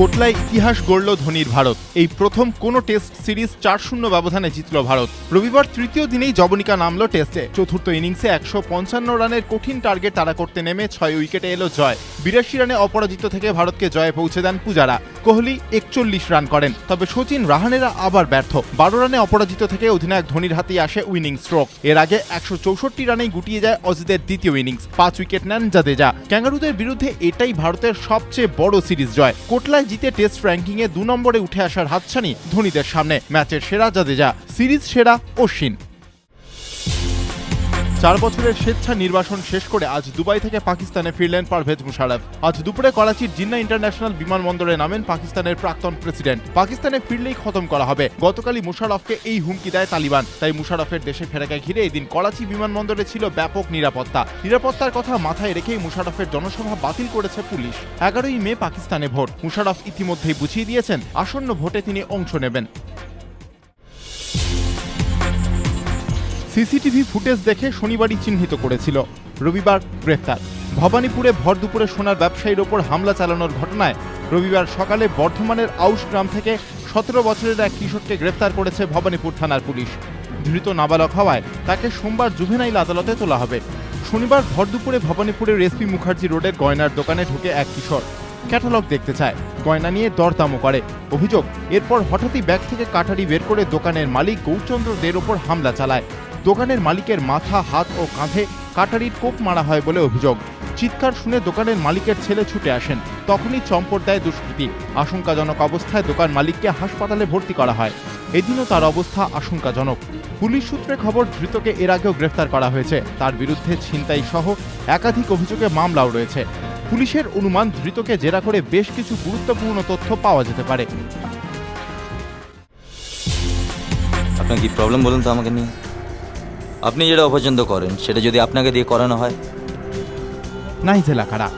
কোটলায় ইতিহাস গড়ল ধোনির ভারত। এই প্রথম কোনো টেস্ট সিরিজ চার শূন্য ব্যবধানে জিতল ভারত। রবিবার তৃতীয় দিনেই জবনিকা নামল টেস্টে। চতুর্থ ইনিংসে একশো পঞ্চান্ন রানের কঠিন টার্গেট তারা করতে নেমে ছয় উইকেটে এলো জয়। বিরাশি রানে অপরাজিত থেকে ভারতকে জয়ে পৌঁছে দেন পূজারা। কোহলি একচল্লিশ রান করেন। তবে সচিন রাহানেরা আবার ব্যর্থ। বারো রানে অপরাজিত থেকে অধিনায়ক ধোনির হাতেই আসে উইনিং স্ট্রোক। এর আগে একশো চৌষট্টি রানেই গুটিয়ে যায় অজিতের দ্বিতীয় ইনিংস। পাঁচ উইকেট নেন জাদেজা। ক্যাঙ্গারুদের বিরুদ্ধে এটাই ভারতের সবচেয়ে বড় সিরিজ জয়। কোটলায় জিতে টেস্ট র্যাঙ্কিংয়ে দু নম্বরে উঠে আসার হাতছানি ধোনিদের সামনে। ম্যাচের সেরা জাদেজা, সিরিজ সেরা অশ্বিন। চার বছরের স্বেচ্ছা নির্বাসন শেষ করে আজ দুবাই থেকে পাকিস্তানে ফিরলেন পারভেজ মুশারফ। আজ দুপুরে করাচির জিন্না ইন্টারন্যাশনাল বিমানবন্দরে নামেন পাকিস্তানের প্রাক্তন প্রেসিডেন্ট। পাকিস্তানে ফিরলেই খতম করা হবে। গতকালই মুশারফকে এই হুমকি দেয় তালিবান। তাই মুশারফের দেশে ফেরাকে ঘিরে এদিন করাচি বিমানবন্দরে ছিল ব্যাপক নিরাপত্তা। নিরাপত্তার কথা মাথায় রেখেই মুশারফের জনসভা বাতিল করেছে পুলিশ। এগারোই মে পাকিস্তানে ভোট। মুশারফ ইতিমধ্যেই বুঝিয়ে দিয়েছেন, আসন্ন ভোটে তিনি অংশ নেবেন। সিসিটিভি ফুটেজ দেখে শনিবারই চিহ্নিত করেছিল। রবিবার গ্রেফতার ভবানীপুরে ভর দুপুরে সোনার ব্যবসায়ীর ওপর হামলা চালানোর ঘটনায় রবিবার সকালে বর্ধমানের আউশ গ্রাম থেকে সতেরো বছরের এক কিশোরকে গ্রেফতার করেছে ভবানীপুর থানার পুলিশ। ধৃত নাবালক হওয়ায় তাকে সোমবার জুভেনাইল আদালতে তোলা হবে। শনিবার ভর দুপুরে ভবানীপুরের এসপি মুখার্জি রোডের গয়নার দোকানে ঢুকে এক কিশোর ক্যাটালগ দেখতে চায়। গয়না নিয়ে দরদামও করে। অভিযোগ, এরপর হঠাৎই ব্যাগ থেকে কাটারি বের করে দোকানের মালিক গৌরচন্দ্র দের ওপর হামলা চালায়। দোকানের মালিকের মাথা, হাত ও কাঁধে কাটারির কোপ মারা হয় বলে অভিযোগ। চিৎকার শুনে দোকানের মালিকের ছেলে ছুটে আসেন। তখনই চম্পট দেয় দুষ্কৃতী। আশঙ্কাজনক অবস্থায় দোকান মালিককে হাসপাতালে ভর্তি করা হয়। এদিনও তার অবস্থা আশঙ্কাজনক। পুলিশ সূত্রে খবর, ধৃতকে এর আগেও গ্রেফতার করা হয়েছে। তার বিরুদ্ধে ছিনতাই সহ একাধিক অভিযোগে মামলাও রয়েছে। পুলিশের অনুমান, ধৃতকে জেরা করে বেশ কিছু গুরুত্বপূর্ণ তথ্য পাওয়া যেতে পারে। আপনার কি প্রবলেম বলুন তো আমাকে নিয়ে? আপনি যেটা অপছন্দ করেন, সেটা যদি আপনাকে দিয়ে করানো হয়। নাইজেল আখাড়া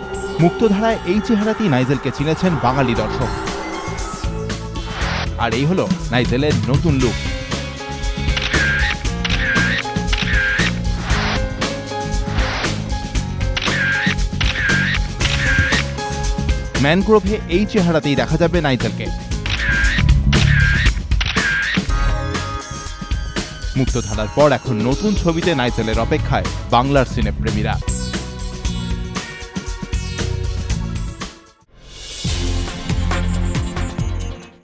মুক্তধারায় এই চেহারাতেই নাইজেলকে চিনেছেন বাঙালি দর্শক। আর এই হলো নাইজেলের নতুন লুক ম্যানগ্রোভে এই চেহারাতেই দেখা যাবে নাইজেলকে। মুক্তধারার পর এখন নতুন ছবিতে নাইজেলের অপেক্ষায় বাংলার সিনেপ্রেমীরা।